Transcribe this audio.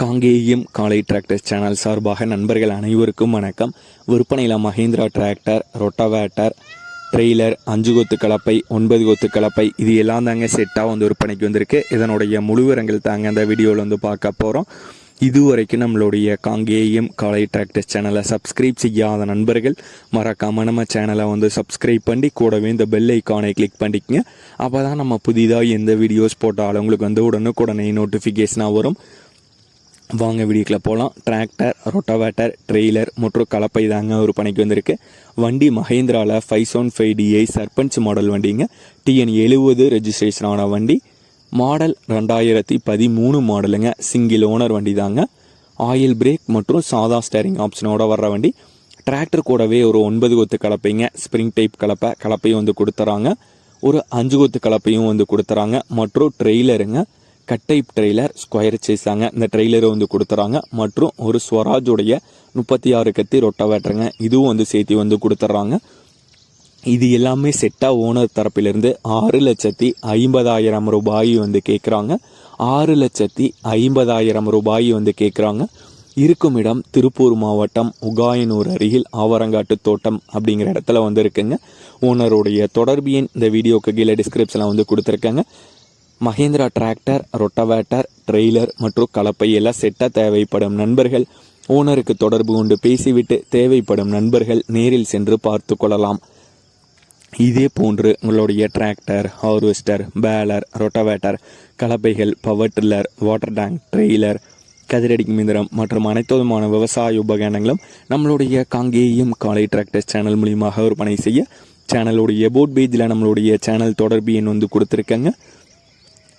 காங்கேயம் காலை tractor channel சார்பாக நண்பர்கள் அனைவருக்கும் வணக்கம். விற்பனையில் மஹேந்திரா டிராக்டர் ரொட்டவேட்டர் ட்ரெய்லர் அஞ்சு கொத்து கலப்பை ஒன்பது கொத்து கலப்பை இது எல்லாம் தாங்க செட்டாக வந்து விற்பனைக்கு வந்திருக்கு. இதனுடைய முழுவிரங்கள் தாங்க அந்த வீடியோவில் வந்து பார்க்க போகிறோம் இதுவரைக்கும் நம்மளுடைய காங்கேயம் காலை டிராக்டர் சேனலை சப்ஸ்கிரைப் செய்யாத நண்பர்கள் மறக்காம நம்ம சேனலை வந்து சப்ஸ்கிரைப் பண்ணி கூடவே இந்த பெல் ஐக்கானை கிளிக் பண்ணிக்கங்க. அப்போ தான் நம்ம புதிதாக எந்த வீடியோஸ் போட்டாலும் உங்களுக்கு வந்து உடனுக்குடனே நோட்டிஃபிகேஷனாக வரும். வாங்க வீடியோக்குள்ள போகலாம் டிராக்டர் ரொட்டாவேட்டர் ட்ரெய்லர் மற்றும் கலப்பை தாங்க ஒரு பணிக்கு வந்திருக்கு. வண்டி மஹேந்திராவில் five seven five DI Sarpanch model வண்டிங்க. டிஎன் எழுபது ரெஜிஸ்ட்ரேஷன் ஆன வண்டி. மாடல் ரெண்டாயிரத்தி பதிமூணு மாடலுங்க சிங்கிள் ஓனர் வண்டி தாங்க. ஆயில் பிரேக் மற்றும் சாதா ஸ்டேரிங் ஆப்ஷனோட வர்ற வண்டி. டிராக்டர் கூடவே ஒரு ஒன்பது கொத்து கலப்பைங்க. ஸ்ப்ரிங் டைப் கலப்பை கலப்பையும் வந்து கொடுத்துறாங்க. ஒரு அஞ்சு கொத்து கலப்பையும் வந்து கொடுத்துறாங்க. மற்றும் ட்ரெய்லருங்க கட்டை ட்ரெய்லர் ஸ்கொயர் சேஸாங்க இந்த ட்ரெய்லரை வந்து கொடுத்துறாங்க. மற்றும் ஒரு ஸ்வராஜுடைய முப்பத்தி ஆறு கத்தி ரொட்டவேட்டருங்க. இதுவும் வந்து சேர்த்து வந்து கொடுத்துட்றாங்க இது எல்லாமே செட்டாக ஓனர் தரப்பிலிருந்து ஆறு லட்சத்தி ஐம்பதாயிரம் ரூபாய் வந்து கேட்குறாங்க ஆறு லட்சத்தி ஐம்பதாயிரம் ரூபாய் வந்து கேட்குறாங்க இருக்கும் இடம் திருப்பூர் மாவட்டம் உகாயனூர் அருகில் ஆவரங்காட்டு தோட்டம் அப்படிங்கிற இடத்துல வந்து இருக்குங்க. ஓனருடைய தொடர்பு எண் இந்த வீடியோக்கு கீழே டிஸ்கிரிப்ஷனில் வந்து கொடுத்துருக்கேங்க. மஹேந்திரா டிராக்டர் ரொட்டவேட்டர் ட்ரெய்லர் மற்றும் கலப்பை எல்லாம் செட்டாக தேவைப்படும் நண்பர்கள். ஓனருக்கு தொடர்பு கொண்டு பேசிவிட்டு தேவைப்படும் நண்பர்கள் நேரில் சென்று பார்த்து கொள்ளலாம். இதே போன்று உங்களுடைய tractor harvester baler rotavator கலப்பைகள் power tiller water tank trailer கதிரடிக்கும் மிந்திரம் மற்றும் அனைத்து விதமான விவசாய உபகரணங்களும் நம்மளுடைய காங்கேயம் காலை டிராக்டர் சேனல் மூலியமாக விற்பனை செய்ய சேனலுடைய போட் பேஜில் நம்மளுடைய சேனல் தொடர்பு எண் வந்து கொடுத்துருக்கேங்க.